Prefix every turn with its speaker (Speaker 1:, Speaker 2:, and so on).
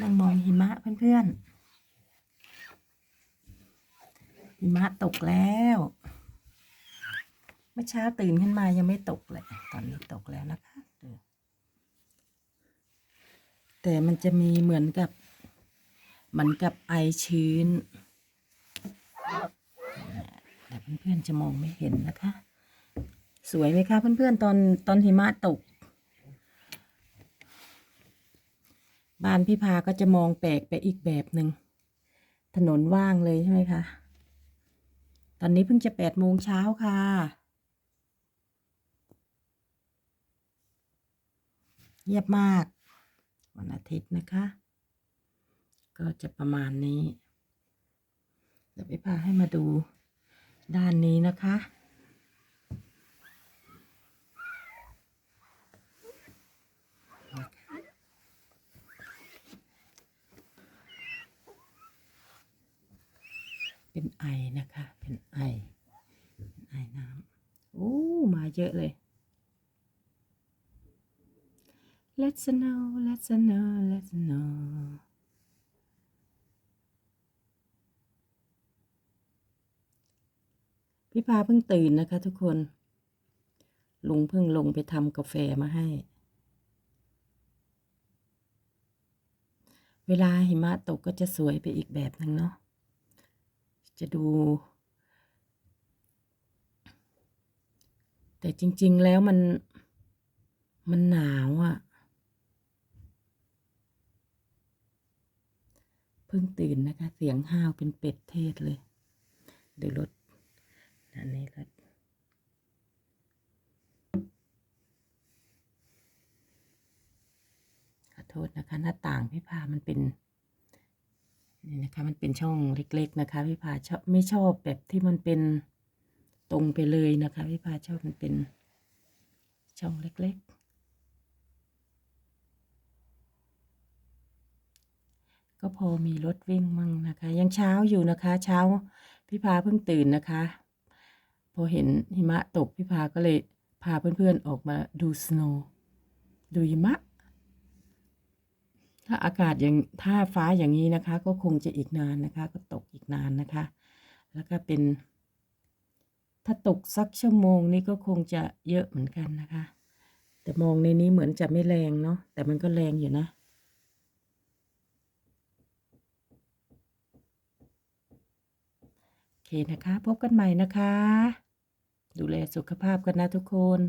Speaker 1: นั่งมองหิมะเพื่อนๆ หิมะตกแล้ว เมื่อเช้าตื่นขึ้นมายังไม่ตกเลย ตอนนี้ตกแล้วนะคะ แต่มันจะมีเหมือนกับ เหมือนกับไอชื้น แต่เพื่อนๆจะมองไม่เห็นนะคะ สวยไหมคะเพื่อนๆตอนตอนหิมะตก บ้านพี่พาก็จะมองแปลกไปอีกแบบหนึ่งถนนว่างเลยใช่ไหมคะ ตอนนี้เพิ่งจะแปดโมงเช้าค่ะเงียบมาก วันอาทิตย์นะคะ ก็จะประมาณนี้เดี๋ยวพี่พาให้มาดูด้านนี้นะคะ เป็นไอนะคะ เป็นไอเป็นไอน้ำโอ้มาเยอะเลย Let's know Let's know Let's know พี่พาเพิ่งตื่นนะคะทุกคน ลุงเพิ่งลงไปทำกาแฟมาให้ เวลาหิมะตกก็จะสวยไปอีกแบบหนึ่งเนาะ จะดู แต่จริง ๆ แล้วมันมันหนาวอะ่ะ เพิ่งตื่นนะคะ เสียงห้าวเป็นเป็ดเทศเลย เดี๋ยวรถอันนี้รถขอโทษนะคะ หน้าต่างพี่พามันเป็น นี่นะคะมันเป็นช่องเล็ก ๆนะคะพี่พาชอบไม่ชอบแบบที่มันเป็นตรงไปเลยนะคะพี่พาชอบมันเป็นช่องเล็ก ๆ ก็พอมีรถวิ่งมั่งนะคะ ยังเช้าอยู่นะคะ เช้าพี่พาเพิ่งตื่นนะคะ พอเห็นหิมะตกพี่พาก็เลยพาเพื่อนๆออกมาดูสโนว์ดูหิมะ ถ้าอากาศอย่างถ้าฟ้าอย่างนี้นะคะ ก็คงจะอีกนานนะคะ ก็ตกอีกนานนะคะ แล้วก็เป็น ถ้าตกสักชั่วโมงนี้ก็คงจะเยอะเหมือนกันนะคะ แต่มองในนี้เหมือนจะไม่แรงเนาะแต่มันก็แรงอยู่นะโอเคนะคะ พบกันใหม่นะคะ ดูแลสุขภาพกันนะทุกคน